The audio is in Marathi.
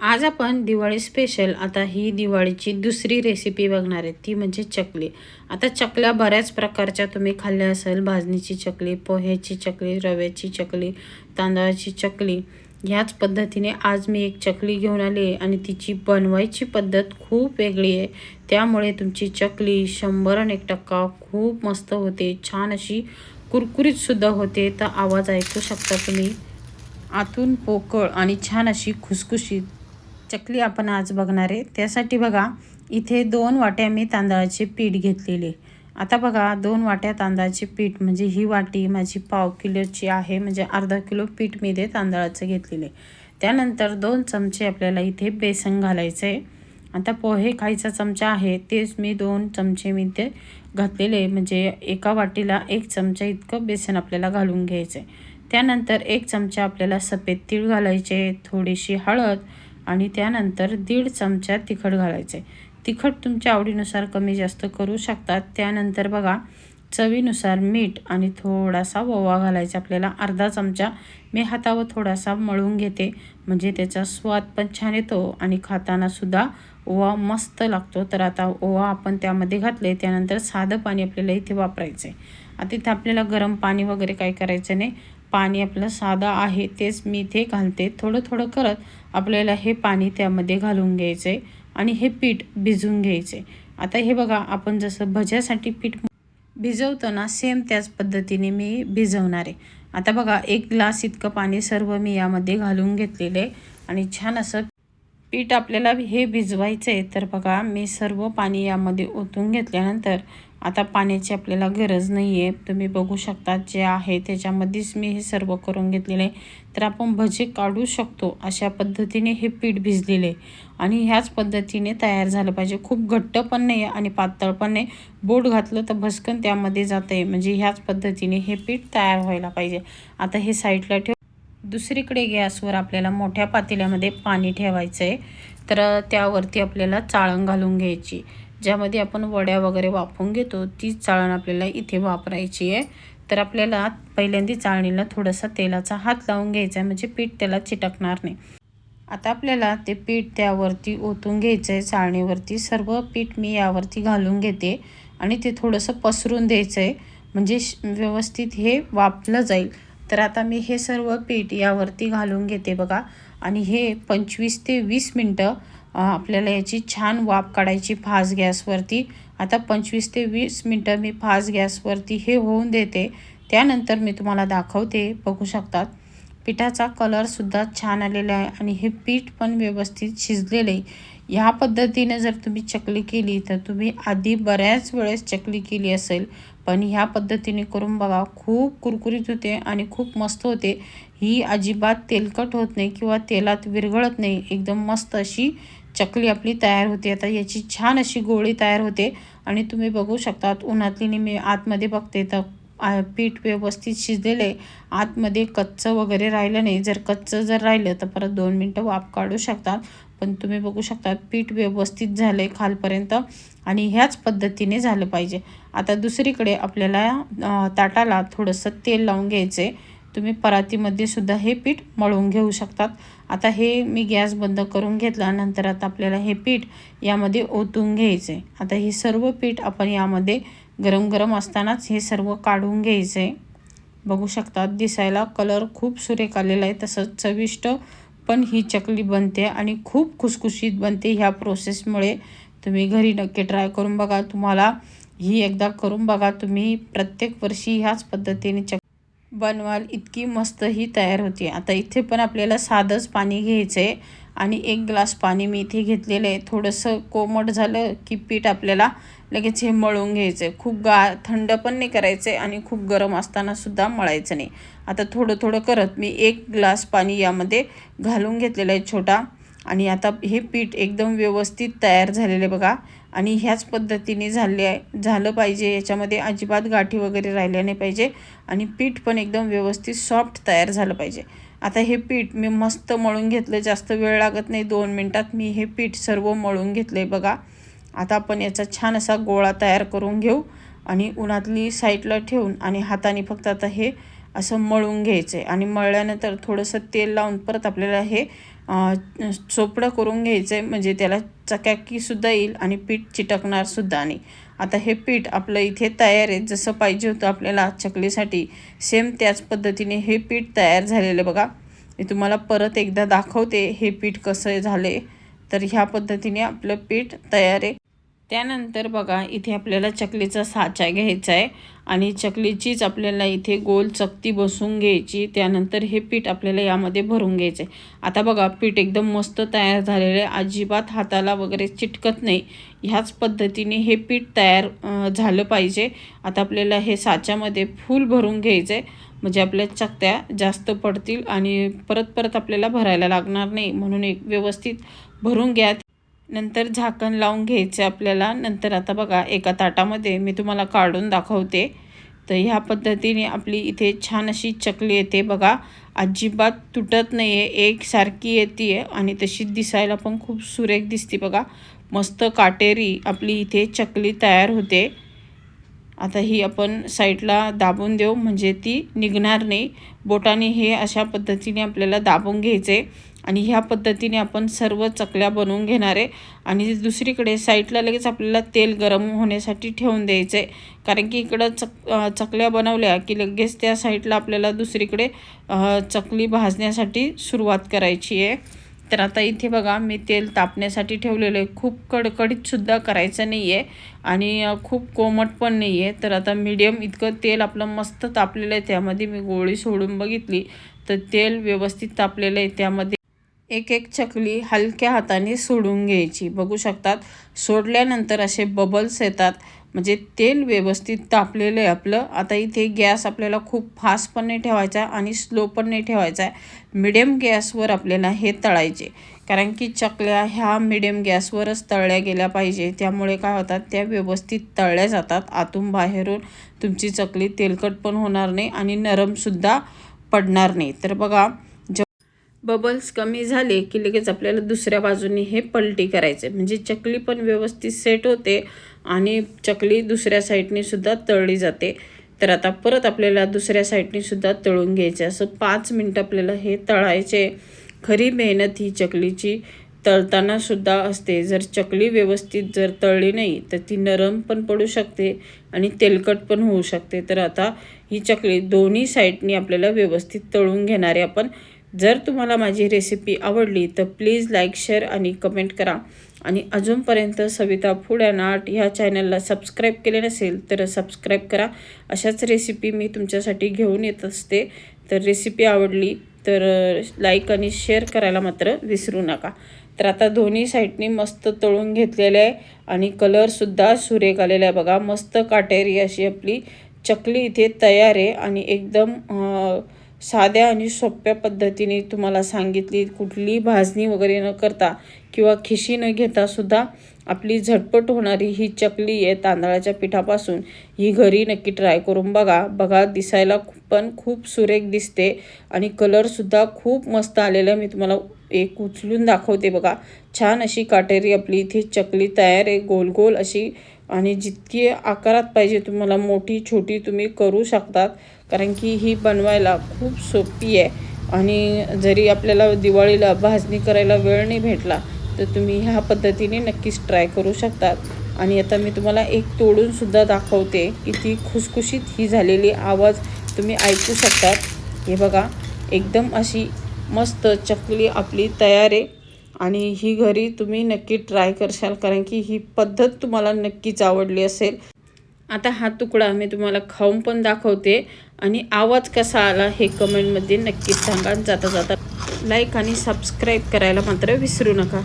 आज आपण दिवाळी स्पेशल आता ही दिवाळीची दुसरी रेसिपी बघणार आहे ती म्हणजे चकली. आता चकल्या बऱ्याच प्रकारच्या तुम्ही खाल्ल्या असेल भाजणीची चकली पोह्याची चकली रव्याची चकली तांदळाची चकली. ह्याच पद्धतीने आज मी एक चकली घेऊन आली आहे आणि तिची बनवायची पद्धत खूप वेगळी आहे. त्यामुळे तुमची चकली शंभर आणि एक टक्का खूप मस्त होते छान अशी कुरकुरीतसुद्धा होते. तर आवाज ऐकू शकता तुम्ही? आतून पोकळ आणि छान अशी खुसखुशीत चकली आपण आज बघणार आहे. त्यासाठी बघा इथे दोन वाट्या मी तांदळाचे पीठ घेतलेले. आता बघा दोन वाट्या तांदळाचे पीठ म्हणजे ही वाटी माझी पाव किलोची आहे म्हणजे अर्धा किलो पीठ मी ते तांदळाचं घेतलेले. त्यानंतर दोन चमचे आपल्याला इथे बेसन घालायचं आहे आता पोहे खायचा चमचा आहे तेच मी दोन चमचे मी ते घातलेले म्हणजे एका वाटीला एक चमचा इतकं बेसन आपल्याला घालून घ्यायचं आहे त्यानंतर एक चमचा आपल्याला सफेद तीळ घालायचे थोडीशी हळद आणि त्यानंतर दीड चमचा तिखट घालायचं. आहे तिखट तुमच्या आवडीनुसार कमी जास्त करू शकतात त्यानंतर बघा चवीनुसार मीठ आणि थोडासा ओवा घालायचा. आपल्याला अर्धा चमचा मी हातावर थोडासा मळून घेते. म्हणजे त्याचा स्वाद पण छान येतो आणि खातानासुद्धा ओवा मस्त लागतो. तर आता ओवा आपण त्यामध्ये घातले. त्यानंतर साधं पाणी आपल्याला इथे वापरायचं आहे आता इथे आपल्याला गरम पाणी वगैरे काय करायचं नाही. पाणी आपलं साधं आहे तेच मी इथे घालते. थोडं थोडं करत आपल्याला हे पाणी त्यामध्ये घालून घ्यायचं आहे आणि हे पीठ भिजून घ्यायचं आहे आता हे बघा आपण जसं भज्यासाठी पीठ भिजवताना सेम त्याच पद्धतीने मी भिजवणार आहे. आता बघा एक ग्लास इतकं पाणी सर्व मी यामध्ये घालून घेतलेलं आहे आणि छान असं पीठ आपल्याला हे भिजवायचं आहे तर बघा मी सर्व पाणी यामध्ये ओतून घेतल्यानंतर आता पाण्याची आपल्याला गरज नाही आहे तुम्ही बघू शकता जे आहे त्याच्यामध्येच मी हे सर्व करून घेतलेले आहे. तर आपण भजे काढू शकतो अशा पद्धतीने हे पीठ भिजलेले आहे. आणि ह्याच पद्धतीने तयार झालं पाहिजे. खूप घट्ट पण नाही आणि पातळ पण नाही बोट घातलं तर भस्कन त्यामध्ये जातं आहे म्हणजे ह्याच पद्धतीने हे पीठ तयार व्हायला पाहिजे. आता हे साईडला ठेव. दुसरीकडे गॅसवर आपल्याला मोठ्या पातेल्यामध्ये पाणी ठेवायचं आहे तर त्यावरती आपल्याला चाळण घालून घ्यायची. ज्यामध्ये आपण वड्या वगैरे वाफवून घेतो ती चाळण आपल्याला इथे वापरायची आहे. तर आपल्याला पहिल्यांदा चाळणीला थोडासा तेलाचा हात लावून घ्यायचा आहे म्हणजे पीठ त्याला चिटकणार नाही. आता आपल्याला ते पीठ त्यावरती ओतून घ्यायचं आहे चाळणीवरती. सर्व पीठ मी यावरती घालून घेते आणि ते थोडंसं पसरून द्यायचं आहे म्हणजे व्यवस्थित हे वापलं जाईल. तर आता मी हे सर्व पीठ यावरती घालून घेते बघा. आणि हे पंचवीस ते वीस मिनटं आपल्याला याची छान वाफ काढायची फास्ट गॅसवरती. आता पंचवीस ते वीस मिनटं मी फास्ट गॅसवरती हे होऊन देते. त्यानंतर मी तुम्हाला दाखवते. बघू शकतात. पिठाचा कलरसुद्धा छान आलेला आहे आणि हे पीठ पण व्यवस्थित शिजलेलं आहे. ह्या पद्धतीने जर तुम्ही चकली केली तर तुम्ही आधी बऱ्याच वेळेस चकली केली असेल पण ह्या पद्धतीने करून बघा खूप कुरकुरीत होते आणि खूप मस्त होते. ही अजिबात तेलकट होत नाही किंवा तेलात विरघळत नाही. एकदम मस्त अशी चकली आपली तयार होते. आता याची छान अशी गोळी तयार होते. आणि तुम्ही बघू शकतात उन्हातली मी आतमध्ये बघते तर पीठ व्यवस्थित शिजलेले आतमध्ये कच्चं वगैरे राहिलं नाही. जर कच्चं जर राहिलं तर परत दोन मिनटं वाफ काढू शकतात. पण तुम्ही बघू शकता पीठ व्यवस्थित झालं आहे खालपर्यंत आणि ह्याच पद्धतीने झालं पाहिजे. आता दुसरीकडे आपल्याला ताटाला थोडंसं तेल लावून घ्यायचं आहे तुम्ही परातीमध्ये सुद्धा हे पीठ मळून घेऊ शकतात. आता हे मी गॅस बंद करून घेतला नंतर आता आपल्याला हे पीठ यामध्ये ओतून घ्यायचं आहे आता हे सर्व पीठ आपण यामध्ये गरम गरम असतानाच हे सर्व काढून घ्यायचं. आहे बघू शकतात दिसायला कलर खूप सुरेख आलेला आहे तसंच चविष्ट पण ही चकली बनते आणि खूप खुसखुशीत बनते. ह्या प्रोसेसमुळे तुम्ही घरी नक्की ट्राय करून बघा. तुम्हाला ही एकदा करून बघा. तुम्ही प्रत्येक वर्षी ह्याच पद्धतीने चक बनवाल. इतकी मस्त ही तयार होती. आता इथे पण आपल्याला साधंच पाणी घ्यायचं आहे आणि एक ग्लास पाणी मी इथे घेतलेलं आहे. थोडंसं कोमट झालं की पीठ आपल्याला लगेच हे मळून घ्यायचं आहे. खूप गा थंड पण नाही करायचं आहे आणि खूप गरम असतानासुद्धा मळायचं नाही. आता थोडं थोडं करत मी एक ग्लास पाणी यामध्ये घालून घेतलेलं आहे छोटा. आणि आता हे पीठ एकदम व्यवस्थित तयार झालेलं आहे बघा. आणि ह्याच पद्धतीने झाले झालं पाहिजे. याच्यामध्ये अजिबात गाठी वगैरे राहिल्या नाही पाहिजे. आणि पीठ पण एकदम व्यवस्थित सॉफ्ट तयार झालं पाहिजे. आता हे पीठ मी मस्त मळून घेतलं जास्त वेळ लागत नाही दोन मिनटात मी हे पीठ सर्व मळून घेतलं आहे बघा. आता आपण याचा छान असा गोळा तयार करून घेऊ. आणि उन्हातली साईडला ठेवून आणि हाताने फक्त आता हे असं मळून घ्यायचं. आहे आणि मळल्यानंतर थोडंसं तेल लावून परत आपल्याला हे चोपडं करून घ्यायचं. आहे म्हणजे त्याला चकाकीसुद्धा येईल आणि पीठ चिटकणारसुद्धा नाही. आता हे पीठ आपलं इथे तयार आहे. जसं पाहिजे होतं आपल्याला चकलीसाठी सेम त्याच पद्धतीने हे पीठ तयार झालेलं बघा. मी तुम्हाला परत एकदा दाखवते हे पीठ कसं झाले. तर ह्या पद्धतीने आपलं पीठ तयार आहे. त्यानंतर बघा इथे आपल्याला चकलीचा साचा घ्यायचा आहे आणि चकलीचीच आपल्याला इथे गोल चकती बसून घ्यायची. त्यानंतर हे पीठ आपल्याला यामध्ये भरून घ्यायचं आहे आता बघा पीठ एकदम मस्त तयार झालेलं आहे अजिबात हाताला वगैरे चिटकत नाही. ह्याच पद्धतीने हे पीठ तयार झालं पाहिजे. आता आपल्याला हे साच्यामध्ये फूल भरून घ्यायचं आहे म्हणजे आपल्या चकत्या जास्त पडतील आणि परत परत आपल्याला भरायला लागणार नाही. म्हणून एक व्यवस्थित भरून घ्या. नंतर झाकण लावून घ्यायचे आपल्याला. नंतर आता बघा एका ताटामध्ये मी तुम्हाला काढून दाखवते. तर ह्या पद्धतीने आपली इथे छान अशी चकली येते. बघा अजिबात तुटत नाही आहे एकसारखी येते आहे आणि तशी दिसायला पण खूप सुरेख दिसते. बघा मस्त काटेरी आपली इथे चकली तयार होते. आता ही आपण साईडला दाबून देऊ. म्हणजे ती निघणार नाही. बोटाने हे अशा पद्धतीने आपल्याला दाबून घ्यायचे. आणि ह्या पद्धतीने आपण सर्व चकल्या बनवून घेणार आहे. आणि दुसरीकडे साईडला लगेच आपल्याला तेल गरम होण्यासाठी ठेवून द्यायचं आहे कारण की इकडं चक चकल्या बनवल्या की लगेच त्या साईडला आपल्याला दुसरीकडे चकली भाजण्यासाठी सुरुवात करायची आहे. तर आता इथे बघा मी तेल तापण्यासाठी ठेवलेलं आहे. खूप कडकडीतसुद्धा करायचं नाही आहे आणि खूप कोमट पण नाही आहे तर आता मीडियम इतकं तेल आपलं मस्त तापलेलं आहे. त्यामध्ये मी गोळी सोडून बघितली. तर तेल व्यवस्थित तापलेलं आहे. त्यामध्ये एक एक चकली हलक्या हाताने सोडून घ्यायची. बघू शकतात सोडल्यानंतर असे बबल्स येतात. म्हणजे तेल व्यवस्थित तापलेलं आहे आपलं. आता इथे गॅस आपल्याला खूप फास्ट पण नाही ठेवायचा आणि स्लो पण नाही ठेवायचा आहे. मिडियम गॅसवर आपल्याला हे तळायचे. कारण की चकल्या ह्या मिडियम गॅसवरच तळल्या गेल्या पाहिजे. त्यामुळे काय होतात त्या व्यवस्थित तळल्या जातात आतून बाहेरून. तुमची चकली तेलकट पण होणार नाही आणि नरमसुद्धा पडणार नाही. तर बघा बबल्स कमी झाले की लगेच आपल्याला दुसऱ्या बाजूने हे पलटी करायचे. म्हणजे चकली पण व्यवस्थित सेट होते आणि चकली दुसऱ्या साईडने सुद्धा तळली जाते. तर आता परत आपल्याला दुसऱ्या साईडने सुद्धा तळून घ्यायचे. असं पाच मिनटं आपल्याला हे तळायचे. खरी मेहनत ही चकलीची तळताना सुद्धा असते. जर चकली व्यवस्थित जर तळली नाही तर ती नरम पण पडू शकते आणि तेलकट पण होऊ शकते. तर आता ही चकली दोन्ही साईडनी आपल्याला व्यवस्थित तळून घेणारे आपण जर तुम्हाला माझी रेसिपी आवडली तर प्लीज लाईक शेअर आणि कमेंट करा. आणि अजूनपर्यंत सविता फूड अँड आर्ट ह्या चॅनलला सबस्क्राईब केले नसेल तर सबस्क्राईब करा. अशाच रेसिपी मी तुमच्यासाठी घेऊन येत असते. तर रेसिपी आवडली तर लाईक आणि शेअर करायला मात्र विसरू नका. तर आता दोन्ही साईडनी मस्त तळून घेतलेलं आहे. आणि कलरसुद्धा सुरेख आलेला आहे बघा. मस्त काटेरी अशी आपली चकली इथे तयार आहे. आणि एकदम साध्या आणि सोप्या पद्धतीने तुम्हाला सांगितली कुठली भाजणी वगैरे न करता किंवा खिशी न घेता सुद्धा आपली झटपट होणारी ही चकली आहे तांदळाच्या पिठापासून. ही घरी नक्की ट्राय करून बघा. बघा दिसायला पण खूप सुरेख दिसते आणि कलरसुद्धा खूप मस्त आलेला आहे. मी तुम्हाला एक उचलून दाखवते बघा. छान अशी काटेरी आपली इथे चकली तयार आहे. गोल गोल अशी आणि जितकी आकारात पाहिजे तुम्हाला मोठी छोटी तुम्ही करू शकतात. कारण की ही बनवायला खूप सोपी आहे. आणि जरी आपल्याला दिवाळीला भाजणी करायला वेळ नाही भेटला तर तुम्ही ह्या पद्धतीने नक्कीच ट्राय करू शकतात. आणि आता मी तुम्हाला एक तोडून सुद्धा दाखवते ती खुसखुशीत ही झालेली आवाज तुम्ही ऐकू शकतात. हे बघा एकदम अशी मस्त चकली आपली तयार आहे. आणि ही घरी तुम्ही नक्की ट्राय करशाल कारण की ही पद्धत तुम्हाला नक्कीच आवडली असेल. आता हा तुकडा मी तुम्हाला खाऊन पण दाखवते आणि आवाज कसा आला हे कमेंटमध्ये नक्कीच सांगा जाता जाता. लाईक आणि सबस्क्राईब करायला मात्र विसरू नका.